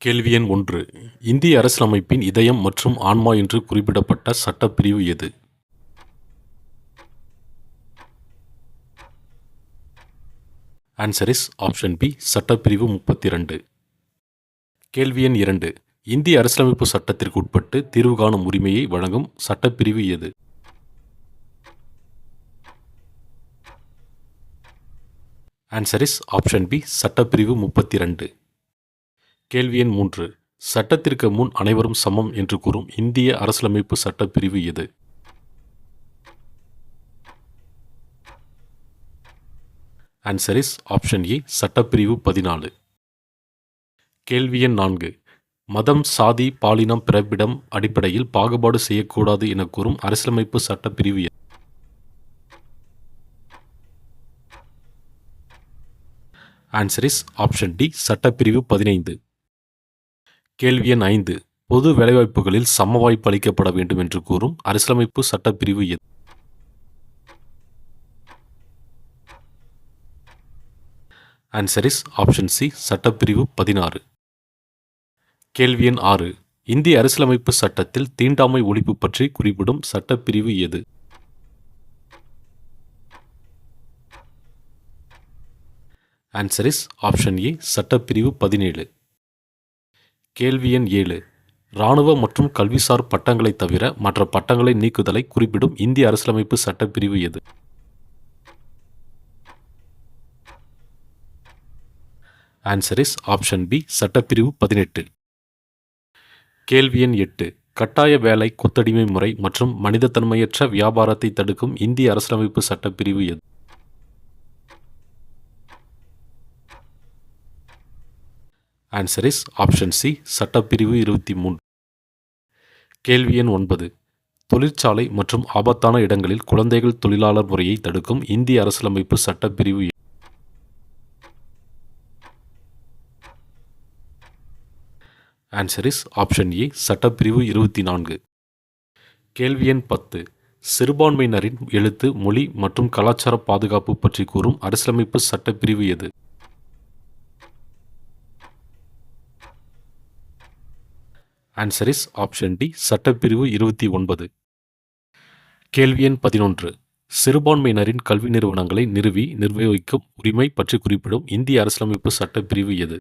கேள்வி எண் ஒன்று. இந்திய அரசியலமைப்பின் இதயம் மற்றும் ஆன்மா என்று குறிப்பிடப்பட்ட சட்டப்பிரிவு எது? ஆன்சர் இஸ் ஆப்ஷன் பி சட்டப்பிரிவு முப்பத்தி ரெண்டு கேள்வி எண் இரண்டு. இந்திய அரசியலமைப்பு சட்டத்திற்கு உட்பட்டு தீர்வு காணும் உரிமையை வழங்கும் சட்டப்பிரிவு எது? ஆன்சர் இஸ் ஆப்ஷன் பி சட்டப்பிரிவு முப்பத்தி ரெண்டு கேள்வி எண் மூன்று. சட்டத்திற்கு முன் அனைவரும் சமம் என்று கூறும் இந்திய அரசியலமைப்பு சட்டப்பிரிவு எது? ஆன்சர் இஸ் ஆப்ஷன் ஏ சட்டப்பிரிவு பதினாலு. கேள்வி எண் நான்கு. மதம் சாதி பாலினம் பிறப்பிடம் அடிப்படையில் பாகுபாடு செய்யக்கூடாது என கூறும் அரசியலமைப்பு சட்டப்பிரிவு எது? ஆன்சர் இஸ் ஆப்ஷன் டி சட்டப்பிரிவு பதினைந்து. கேள்வி எண் ஐந்து. பொது வேலைவாய்ப்புகளில் சம வாய்ப்பு அளிக்கப்பட வேண்டும் என்று கூறும் அரசியலமைப்பு சட்டப்பிரிவு எது ஆன்சர் இஸ் ஆப்ஷன் சி சட்டப்பிரிவு பதினாறு. கேள்வி எண் ஆறு. இந்திய அரசியலமைப்பு சட்டத்தில் தீண்டாமை ஒழிப்பு பற்றி குறிப்பிடும் சட்டப்பிரிவு எது? ஆன்சர் இஸ் ஆப்ஷன் ஏ சட்டப்பிரிவு பதினேழு. கேள்வி எண் ஏழு. இராணுவ மற்றும் கல்விசார் பட்டங்களை தவிர மற்ற பட்டங்களை நீக்குதலை குறிப்பிடும் இந்திய அரசியலமைப்பு சட்டப்பிரிவு எது? ஆன்சர் இஸ் ஆப்ஷன் பி சட்டப்பிரிவு பதினெட்டு. கேள்வி எண் எட்டு. கட்டாய வேலை கொத்தடிமை முறை மற்றும் மனிதத்தன்மையற்ற வியாபாரத்தை தடுக்கும் இந்திய அரசியலமைப்பு சட்டப்பிரிவு எது? ஆன்சர் இஸ் ஆப்ஷன் சி சட்டப்பிரிவு இருபத்தி மூன்று. கேள்வி எண் ஒன்பது. தொழிற்சாலை மற்றும் ஆபத்தான இடங்களில் குழந்தைகள் தொழிலாளர் முறையை தடுக்கும் இந்திய அரசியலமைப்பு சட்டப்பிரிவு ஆன்சர் இஸ் ஆப்ஷன் ஏ சட்டப்பிரிவு இருபத்தி நான்கு. கேள்வி எண் பத்து. சிறுபான்மையினரின் எழுத்து மொழி மற்றும் கலாச்சார பாதுகாப்பு பற்றி கூறும் அரசியலமைப்பு சட்டப்பிரிவு எது? ஆன்சர் இஸ் ஆப்ஷன் டி சட்டப்பிரிவு இருபத்தி ஒன்பது. கேள்வி எண் பதினொன்று. சிறுபான்மையினரின் கல்வி நிறுவனங்களை நிறுவி நிர்வகிக்கும் உரிமை பற்றி குறிப்பிடும் இந்திய அரசியலமைப்பு சட்டப்பிரிவு எது?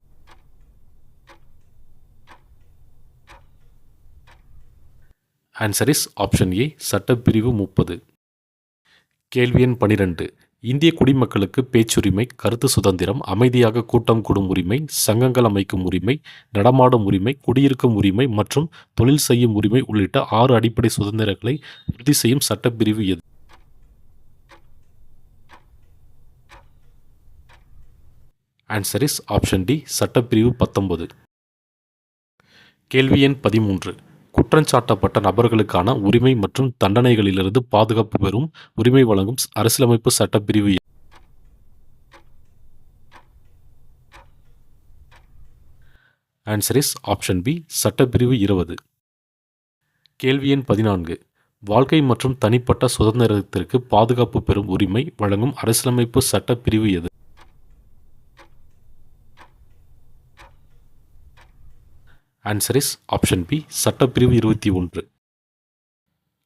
ஆன்சர் இஸ் ஆப்ஷன் ஏ சட்டப்பிரிவு முப்பது. கேள்வி எண் பனிரெண்டு. இந்திய குடிமக்களுக்கு பேச்சுரிமை கருத்து சுதந்திரம் அமைதியாக கூட்டம் கூடும் உரிமை சங்கங்கள் அமைக்கும் உரிமை நடமாடும் உரிமை குடியிருக்கும் உரிமை மற்றும் தொழில் செய்யும் உரிமை உள்ளிட்ட ஆறு அடிப்படை சுதந்திரங்களை உறுதி செய்யும் சட்டப்பிரிவு எது? ஆன்சர் இஸ் ஆப்ஷன் டி சட்டப்பிரிவு பத்தொன்பது. கேள்வி எண் பதிமூன்று. குற்றஞ்சாட்டப்பட்ட நபர்களுக்கான உரிமை மற்றும் தண்டனைகளிலிருந்து பாதுகாப்பு பெறும் உரிமை வழங்கும் அரசியலமைப்பு சட்டப்பிரிவு. ஆன்சர் இஸ் ஆப்ஷன் பி சட்டப்பிரிவு இருபது. கேள்வி எண் பதினான்கு. வாழ்க்கை மற்றும் தனிப்பட்ட சுதந்திரத்திற்கு பாதுகாப்பு பெறும் உரிமை வழங்கும் அரசியலமைப்பு சட்டப்பிரிவு எது? ஆன்சர் இஸ் ஆப்ஷன் பி சட்டப்பிரிவு இருபத்தி ஒன்று.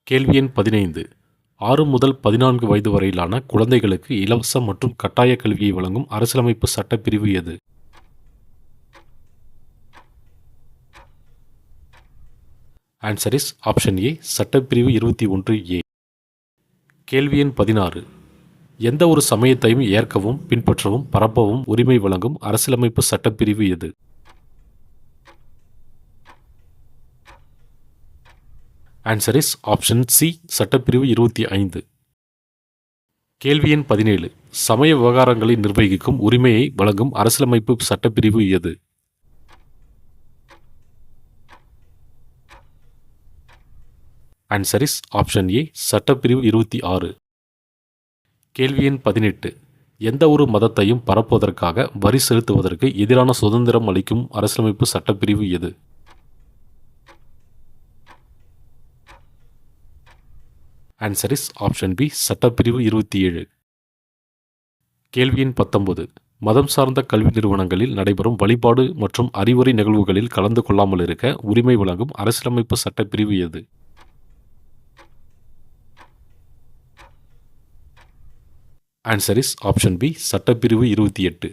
கேள்வி எண் பதினைந்து. ஆறு முதல் பதினான்கு வயது வரையிலான குழந்தைகளுக்கு இலவச மற்றும் கட்டாய கல்வியை வழங்கும் அரசியலமைப்பு சட்டப்பிரிவு எது? ஆன்சர் இஸ் ஆப்ஷன் ஏ சட்டப்பிரிவு இருபத்தி ஒன்று ஏ கேள்வி எண் பதினாறு. எந்த ஒரு சமயத்தையும் ஏற்கவும் பின்பற்றவும் பரப்பவும் உரிமை வழங்கும் அரசியலமைப்பு சட்டப்பிரிவு எது? ஆன்சர் இஸ் ஆப்ஷன் சி சட்டப்பிரிவு இருபத்தி ஐந்து. கேள்வி எண் பதினேழு. சமய விவகாரங்களை நிர்வகிக்கும் உரிமையை வழங்கும் அரசியலமைப்பு சட்டப்பிரிவு எது? ஆன்சர் இஸ் ஆப்ஷன் ஏ சட்டப்பிரிவு இருபத்தி ஆறு. கேள்வி எண் பதினெட்டு. எந்த ஒரு மதத்தையும் பரப்புவதற்காக வரி செலுத்துவதற்கு எதிரான சுதந்திரம் அளிக்கும் அரசியலமைப்பு சட்டப்பிரிவு எது? ஆன்சர் இஸ் ஆப்ஷன் பி சட்டப்பிரிவு இருபத்தி ஏழு. கேள்வியின் பத்தொன்பது. மதம் சார்ந்த கல்வி நிறுவனங்களில் நடைபெறும் வழிபாடு மற்றும் அறிவுரை நிகழ்வுகளில் கலந்து கொள்ளாமல் இருக்க உரிமை வழங்கும் அரசியலமைப்பு சட்டப்பிரிவு எது? ஆன்சர் இஸ் ஆப்ஷன் பி சட்டப்பிரிவு இருபத்தி எட்டு.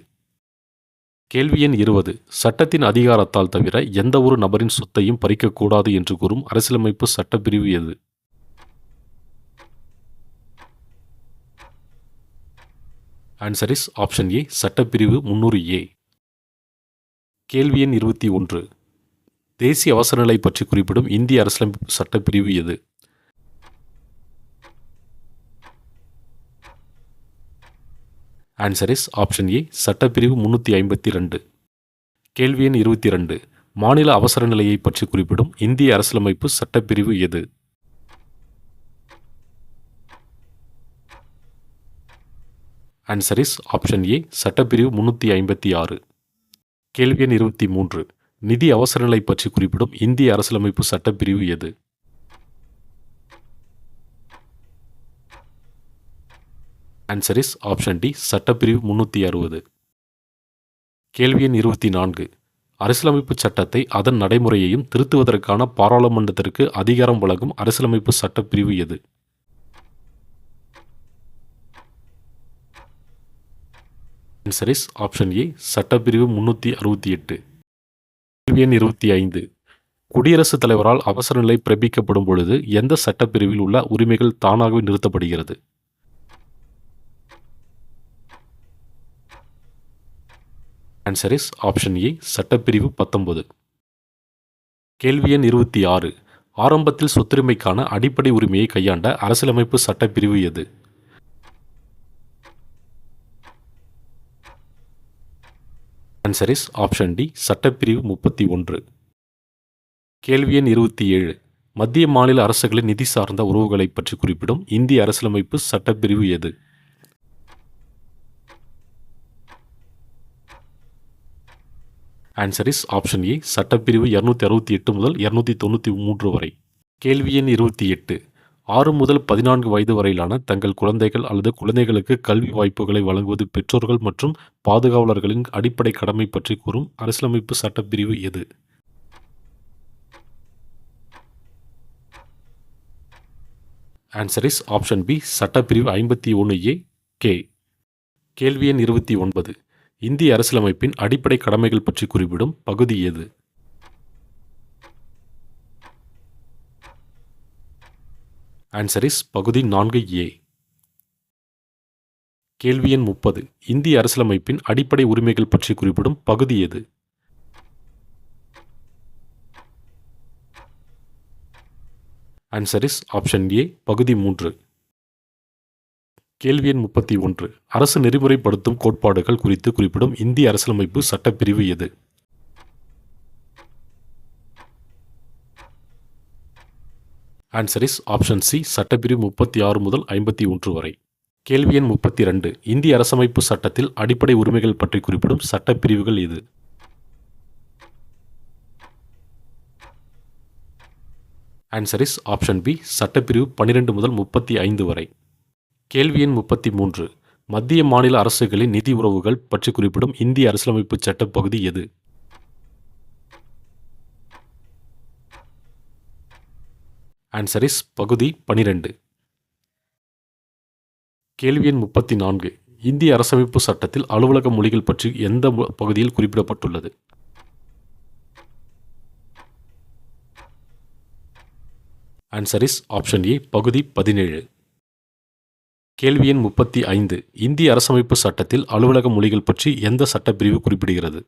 கேள்வி எண் இருபது. சட்டத்தின் அதிகாரத்தால் தவிர எந்த ஒரு நபரின் சொத்தையும் பறிக்கக்கூடாது என்று கூறும் அரசியலமைப்பு சட்டப்பிரிவு எது? ஆன்சர் இஸ் ஆப்ஷன் ஏ சட்டப்பிரிவு முன்னூறு ஏ கேள்வி எண் இருபத்தி ஒன்று. தேசிய அவசரநிலை பற்றி குறிப்பிடும் இந்திய அரசியலமைப்பு சட்டப்பிரிவு எது? ஆன்சர் இஸ் ஆப்ஷன் ஏ சட்டப்பிரிவு முன்னூற்றி ஐம்பத்தி ரெண்டு கேள்வி எண் இருபத்தி ரெண்டு மாநில அவசர நிலையை பற்றி குறிப்பிடும் இந்திய அரசியலமைப்பு சட்டப்பிரிவு எது? ஆன்சர் இஸ் ஆப்ஷன் ஏ சட்டப்பிரிவு முன்னூற்றி ஐம்பத்தி ஆறு. கேள்வி எண் இருபத்தி மூன்று. நிதி அவசரநிலை பற்றி குறிப்பிடும் இந்திய அரசியலமைப்பு சட்டப்பிரிவு எது? ஆன்சர் இஸ் ஆப்ஷன் டி சட்டப்பிரிவு முன்னூற்றி அறுபது. கேள்வி எண் இருபத்தி நான்கு. அரசியலமைப்பு சட்டத்தை அதன் நடைமுறையையும் திருத்துவதற்கான பாராளுமன்றத்திற்கு அதிகாரம் வழங்கும் அரசியலமைப்பு சட்டப்பிரிவு எது? ஆன்சர் இஸ் ஆப்ஷன் ஏ சட்டப்பிரிவு முன்னூற்றி அறுபத்தி எட்டு. கேள்வி எண் இருபத்தி ஐந்து. குடியரசுத் தலைவரால் அவசர நிலை பிறப்பிக்கப்படும் பொழுது எந்த சட்டப்பிரிவில் உள்ள உரிமைகள் தானாகவே நிறுத்தப்படுகிறது? ஆன்சர் இஸ் ஆப்ஷன் ஏ சட்டப்பிரிவு பத்தொன்பது. கேள்வி எண் இருபத்தி ஆறு. ஆரம்பத்தில் சொத்துரிமைக்கான அடிப்படை உரிமையை கையாண்ட அரசியலமைப்பு சட்டப்பிரிவு எது? ஆன்சர் இஸ் ஆப்ஷன் டி சட்டப்பிரிவு முப்பத்தி ஒன்று. கேள்வி எண் இருபத்தி ஏழு. மத்திய மாநில அரசுகளின் நிதி சார்ந்த உறவுகளை பற்றி குறிப்பிடும் இந்திய அரசியலமைப்பு சட்டப்பிரிவு எது? ஆன்சர் இஸ் ஆப்ஷன் ஏ சட்டப்பிரிவு இரநூத்தி அறுபத்தி எட்டு முதல் இரநூத்தி தொண்ணூற்றி மூன்று வரை. கேள்வி எண் இருபத்தி எட்டு. ஆறு முதல் பதினான்கு வயது வரையிலான தங்கள் குழந்தைகள் அல்லது குழந்தைகளுக்கு கல்வி வாய்ப்புகளை வழங்குவது பெற்றோர்கள் மற்றும் பாதுகாவலர்களின் அடிப்படை கடமை பற்றி கூறும் அரசியலமைப்பு சட்டப்பிரிவு எது? ஆன்சர் இஸ் ஆப்ஷன் பி சட்டப்பிரிவு ஐம்பத்தி ஒன்று ஏ கே கேள்வி எண் இருபத்தி ஒன்பது. இந்திய அரசியலமைப்பின் அடிப்படை கடமைகள் பற்றி குறிப்பிடும் பகுதி எது? ஆன்சர் இஸ் பகுதி நான்கு ஏ கேள்வி எண் முப்பது. இந்திய அரசியலமைப்பின் அடிப்படை உரிமைகள் பற்றி குறிப்பிடும் பகுதி எது? ஆன்சர் இஸ் ஆப்ஷன் ஏ பகுதி மூன்று. கேள்வி எண் முப்பத்தி ஒன்று. அரசு நெறிமுறைப்படுத்தும் கோட்பாடுகள் குறித்து குறிப்பிடும் இந்திய அரசியலமைப்பு சட்டப்பிரிவு எது? ஆன்சர் இஸ் ஆப்ஷன் சி சட்டப்பிரிவு முப்பத்தி ஆறு முதல் ஐம்பத்தி ஒன்று வரை. கேள்வி எண் முப்பத்தி ரெண்டு இந்திய அரசமைப்பு சட்டத்தில் அடிப்படை உரிமைகள் பற்றி குறிப்பிடும் சட்டப்பிரிவுகள் இது ஆன்சர் இஸ் ஆப்ஷன் பி சட்டப்பிரிவு பன்னிரெண்டு முதல் முப்பத்தி ஐந்து வரை. கேள்வி எண் முப்பத்தி மூன்று மத்திய மாநில அரசுகளின் நிதி உறவுகள் பற்றி குறிப்பிடும் இந்திய அரசியலமைப்பு சட்ட பகுதி எது? ஆன்சர் இஸ் பகுதி பனிரெண்டு. கேள்வி எண் முப்பத்தி நான்கு இந்திய அரசமைப்பு சட்டத்தில் அலுவலக மொழிகள் பற்றி எந்த பகுதியில் குறிப்பிடப்பட்டுள்ளது? ஆன்சர் இஸ் ஆப்ஷன் ஏ பகுதி பதினேழு. கேள்வி எண் முப்பத்தி ஐந்து. இந்திய அரசமைப்பு சட்டத்தில் அலுவலக மொழிகள் பற்றி எந்த சட்டப்பிரிவு குறிப்பிடுகிறது?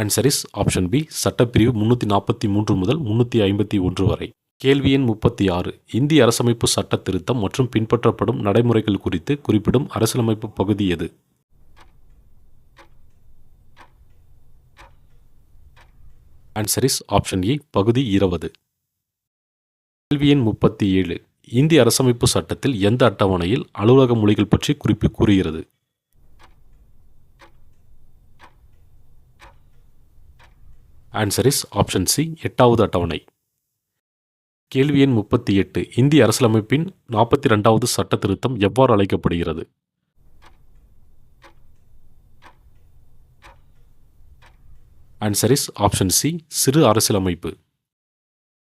ஆன்சர் இஸ் ஆப்ஷன் பி சட்டப்பிரிவு முன்னூற்றி நாற்பத்தி மூன்று முதல் முன்னூற்றி ஐம்பத்தி ஒன்று வரை. கேள்வி எண் முப்பத்தி ஆறு இந்திய அரசமைப்பு சட்ட திருத்தம் மற்றும் பின்பற்றப்படும் நடைமுறைகள் குறித்து குறிப்பிடும் அரசியலமைப்பு பகுதி எது? ஆன்சர் இஸ் ஆப்ஷன் ஏ பகுதி இருபது. கேள்வி எண் முப்பத்தி ஏழு இந்திய அரசமைப்பு சட்டத்தில் எந்த அட்டவணையில் அலுவலக மொழிகள் பற்றி குறிப்பு கூறுகிறது? ஆன்சர் இஸ் ஆப்ஷன் சி எட்டாவது அட்டவணை. கேள்வி எண் முப்பத்தி எட்டு இந்திய அரசியலமைப்பின் நாற்பத்தி ரெண்டாவது சட்ட திருத்தம் எவ்வாறு அழைக்கப்படுகிறது? ஆன்சர் இஸ் ஆப்ஷன் சி சிறு அரசியலமைப்பு.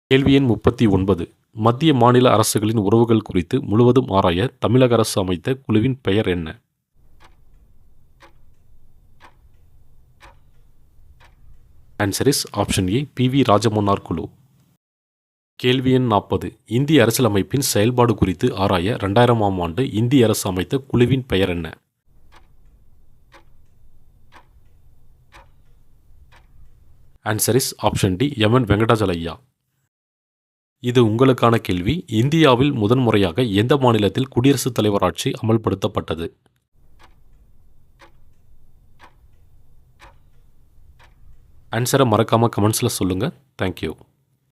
கேள்வி எண் முப்பத்தி ஒன்பது மத்திய மாநில அரசுகளின் உறவுகள் குறித்து முழுவதும் ஆராய தமிழக அரசு அமைத்த குழுவின் பெயர் என்ன? Answer is option A B V Rajamannar குழு கேள்வி எண் நாற்பது. இந்திய அரசியலமைப்பின் செயல்பாடு குறித்து ஆராய ரெண்டாயிரமாம் ஆண்டு இந்திய அரசு அமைத்த குழுவின் பெயர் என்ன? ஆன்சர் இஸ் ஆப்ஷன் டி எமன் வெங்கடாஜலையா இது உங்களுக்கான கேள்வி. இந்தியாவில் முதன்முறையாக எந்த மாநிலத்தில் குடியரசுத் தலைவர் ஆட்சி அமல்படுத்தப்பட்டது? ஆன்சரை மறக்காமல் கமெண்ட்ஸில் சொல்லுங்கள் தேங்க்யூ